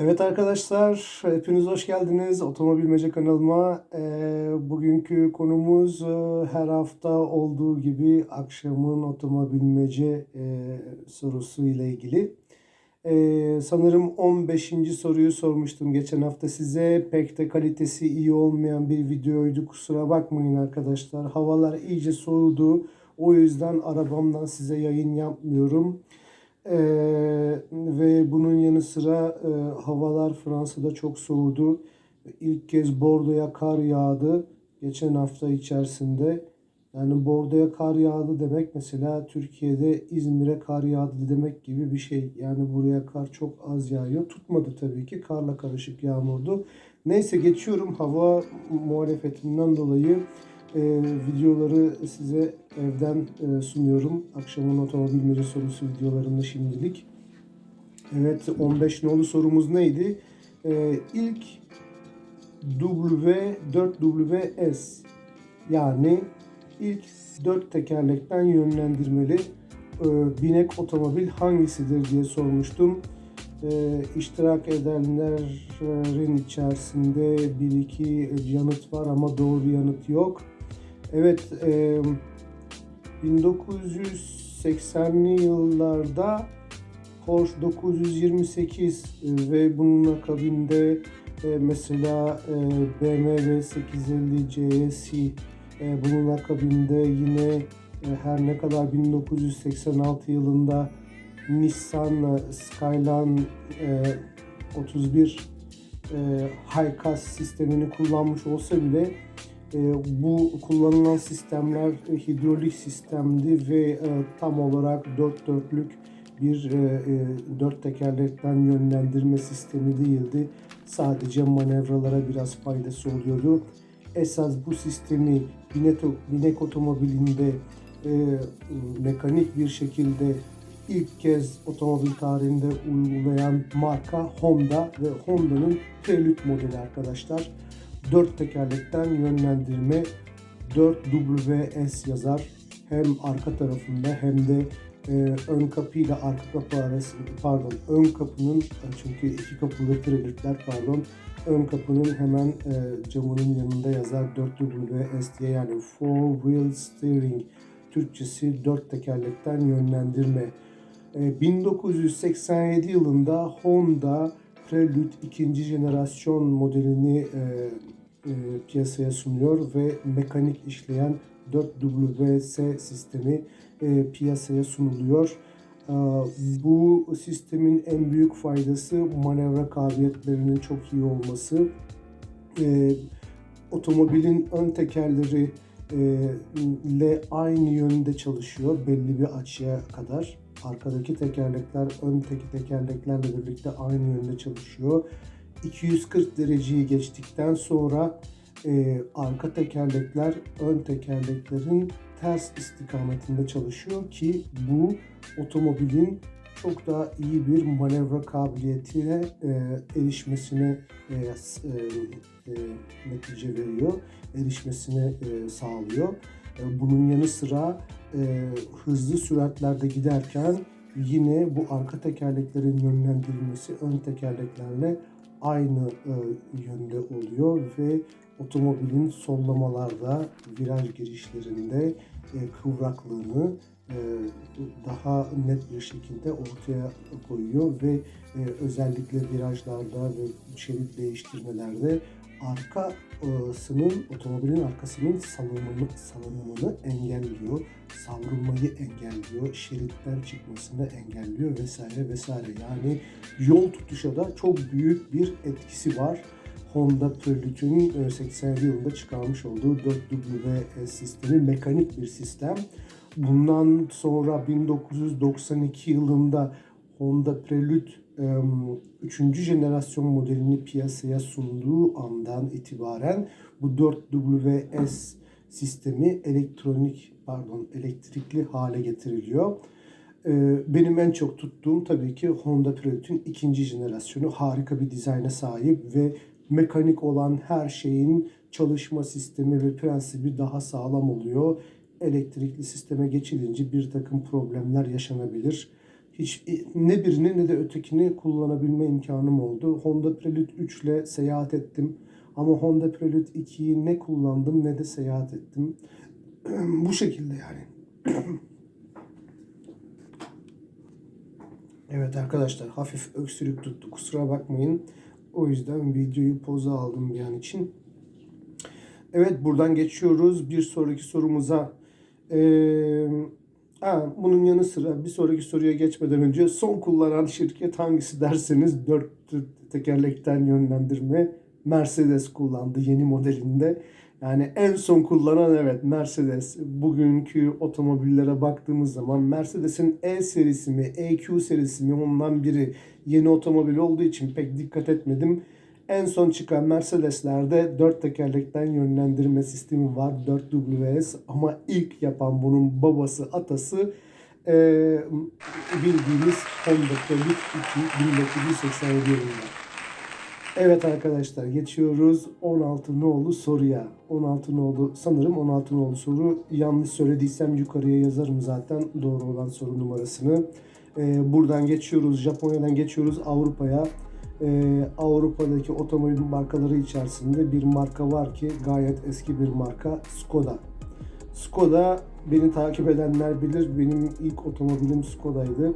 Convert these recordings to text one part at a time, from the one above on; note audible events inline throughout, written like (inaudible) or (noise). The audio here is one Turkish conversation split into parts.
Evet arkadaşlar, hepiniz hoş geldiniz Otomobilmece kanalıma. Ee, bugünkü konumuz e, her hafta olduğu gibi akşamın otomobilmece e, sorusu ile ilgili. Ee, sanırım 15. soruyu sormuştum geçen hafta size. Pek de kalitesi iyi olmayan bir videoydu. Kusura bakmayın arkadaşlar. Havalar iyice soğudu. O yüzden arabamdan size yayın yapmıyorum. Ee, ve bunun yanı sıra e, havalar Fransa'da çok soğudu. İlk kez Bordo'ya kar yağdı geçen hafta içerisinde. Yani Bordo'ya kar yağdı demek mesela Türkiye'de İzmir'e kar yağdı demek gibi bir şey. Yani buraya kar çok az yağıyor. Tutmadı tabii ki. Karla karışık yağmurdu. Neyse geçiyorum hava muhalefetinden dolayı e, videoları size evden e, sunuyorum. Akşamın otomobil miri sorusu videolarında şimdilik. Evet 15 nolu sorumuz neydi? E, ilk W4WS yani ilk dört tekerlekten yönlendirmeli e, binek otomobil hangisidir diye sormuştum. E, iştirak edenlerin içerisinde bir iki yanıt var ama doğru yanıt yok. Evet, e, 1980'li yıllarda Porsche 928 ve bunun akabinde e, mesela e, BMW 850 GS'i e, bunun akabinde yine e, her ne kadar 1986 yılında Nissan Skyline e, 31 e, High-Cast sistemini kullanmış olsa bile e, bu kullanılan sistemler hidrolik sistemdi ve e, tam olarak dört dörtlük bir e, e, dört tekerlekten yönlendirme sistemi değildi. Sadece manevralara biraz faydası oluyordu. Esas bu sistemi binek, binek otomobilinde e, mekanik bir şekilde ilk kez otomobil tarihinde uygulayan marka Honda ve Honda'nın Prelude modeli arkadaşlar. Dört tekerlekten yönlendirme 4WS yazar. Hem arka tarafında hem de e, ön kapı ile arka kapı arası pardon ön kapının çünkü iki kapılı Prelude'ler pardon ön kapının hemen e, camının yanında yazar 4WS diye yani Four Wheel Steering Türkçesi dört tekerlekten yönlendirme. E, 1987 yılında Honda Prelude ikinci jenerasyon modelini e, e, piyasaya sunuyor ve mekanik işleyen 4WS sistemi e, piyasaya sunuluyor. E, bu sistemin en büyük faydası manevra kabiliyetlerinin çok iyi olması. E, otomobilin ön tekerleri e, ile aynı yönde çalışıyor belli bir açıya kadar. Arkadaki tekerlekler ön teki tekerleklerle birlikte aynı yönde çalışıyor. 240 dereceyi geçtikten sonra e, arka tekerlekler ön tekerleklerin ters istikametinde çalışıyor ki bu otomobilin çok daha iyi bir manevra kabiliyetine e, erişmesine e, e, e, netice veriyor, erişmesine e, sağlıyor. E, bunun yanı sıra e, hızlı süratlerde giderken yine bu arka tekerleklerin yönlendirilmesi ön tekerleklerle aynı e, yönde oluyor ve otomobilin sollamalarda, viraj girişlerinde e, kıvraklığını e, daha net bir şekilde ortaya koyuyor ve e, özellikle virajlarda ve şerit değiştirmelerde arkasının otomobilin arkasının salınımını, salınımını engelliyor, savrulmayı engelliyor, şeritten çıkmasını engelliyor vesaire vesaire. Yani yol tutuşa da çok büyük bir etkisi var. Honda Prelude'ün 87 yılında çıkarmış olduğu 4WS sistemi mekanik bir sistem. Bundan sonra 1992 yılında Honda Prelude 3. jenerasyon modelini piyasaya sunduğu andan itibaren bu 4WS sistemi elektronik pardon elektrikli hale getiriliyor. Benim en çok tuttuğum tabii ki Honda Prelude'ün ikinci jenerasyonu harika bir dizayna sahip ve mekanik olan her şeyin çalışma sistemi ve prensibi daha sağlam oluyor. Elektrikli sisteme geçilince bir takım problemler yaşanabilir. Hiç ne birini ne de ötekini kullanabilme imkanım oldu. Honda Prelude 3 ile seyahat ettim. Ama Honda Prelude 2'yi ne kullandım ne de seyahat ettim. (clears throat) Bu şekilde yani. (clears throat) Evet arkadaşlar hafif öksürük tuttu kusura bakmayın. O yüzden videoyu poza aldım bir an için. Evet buradan geçiyoruz bir sonraki sorumuza. Ee, ha, bunun yanı sıra bir sonraki soruya geçmeden önce son kullanan şirket hangisi derseniz dört tekerlekten yönlendirme Mercedes kullandı yeni modelinde. Yani en son kullanan evet Mercedes. Bugünkü otomobillere baktığımız zaman Mercedes'in E serisi mi, EQ serisi mi ondan biri yeni otomobil olduğu için pek dikkat etmedim. En son çıkan Mercedes'lerde 4 tekerlekten yönlendirme sistemi var. 4WS ama ilk yapan bunun babası, atası e, bildiğimiz Honda Prelude 2 1987 yılında. Evet arkadaşlar geçiyoruz 16 nolu soruya. 16 nolu sanırım 16 nolu soru. Yanlış söylediysem yukarıya yazarım zaten doğru olan soru numarasını. Ee, buradan geçiyoruz Japonya'dan geçiyoruz Avrupa'ya. Ee, Avrupa'daki otomobil markaları içerisinde bir marka var ki gayet eski bir marka Skoda. Skoda beni takip edenler bilir benim ilk otomobilim Skoda'ydı.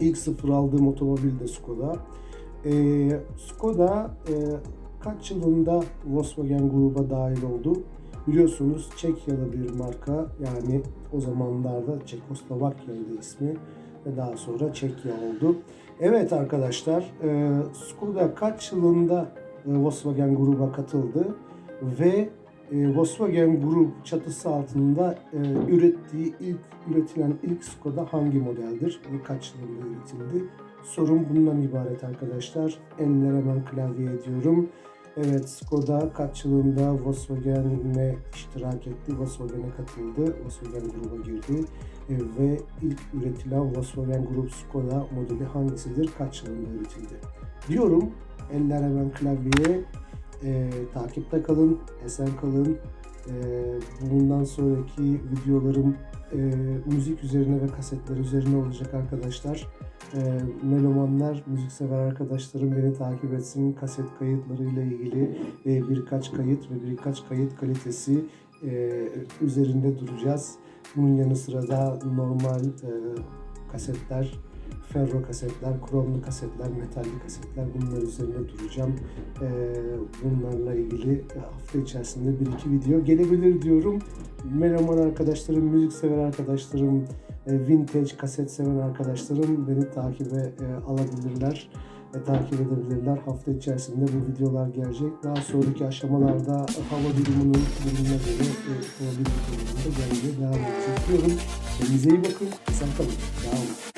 İlk sıfır aldığım otomobil de Skoda. Ee, Skoda e, kaç yılında Volkswagen gruba dahil oldu? Biliyorsunuz Çekya'da bir marka yani o zamanlarda Çekoslovakya'ydı ismi ve daha sonra Çekya oldu. Evet arkadaşlar e, Skoda kaç yılında e, Volkswagen gruba katıldı ve e, Volkswagen Grup çatısı altında e, ürettiği ilk üretilen ilk Skoda hangi modeldir ve kaç yılında üretildi? Sorum bundan ibaret arkadaşlar. Eller hemen klavye ediyorum. Evet Skoda kaç yılında Volkswagen'e iştirak etti, Volkswagen'e katıldı, Volkswagen gruba girdi E, ve ilk üretilen Volkswagen Grup Skoda modeli hangisidir, kaç yılında üretildi? Diyorum, eller hemen klavyeye, e, takipte kalın, esen kalın. E, bundan sonraki videolarım e, müzik üzerine ve kasetler üzerine olacak arkadaşlar. E, melomanlar, müziksever arkadaşlarım beni takip etsin. Kaset kayıtlarıyla ilgili e, birkaç kayıt ve birkaç kayıt kalitesi e, üzerinde duracağız. Bunun yanı sıra da normal e, kasetler, ferro kasetler, kromlu kasetler, metalli kasetler bunlar üzerinde duracağım. E, bunlarla ilgili hafta içerisinde bir iki video gelebilir diyorum. Meloman arkadaşlarım, müziksever arkadaşlarım, vintage kaset seven arkadaşlarım beni takibe e, alabilirler ve takip edebilirler. Hafta içerisinde bu videolar gelecek. Daha sonraki aşamalarda hava durumunun durumuna göre e, otomobil videolarında gelmeye devam edecek diyorum. Kendinize iyi bakın. Sen kalın. Sağ olun.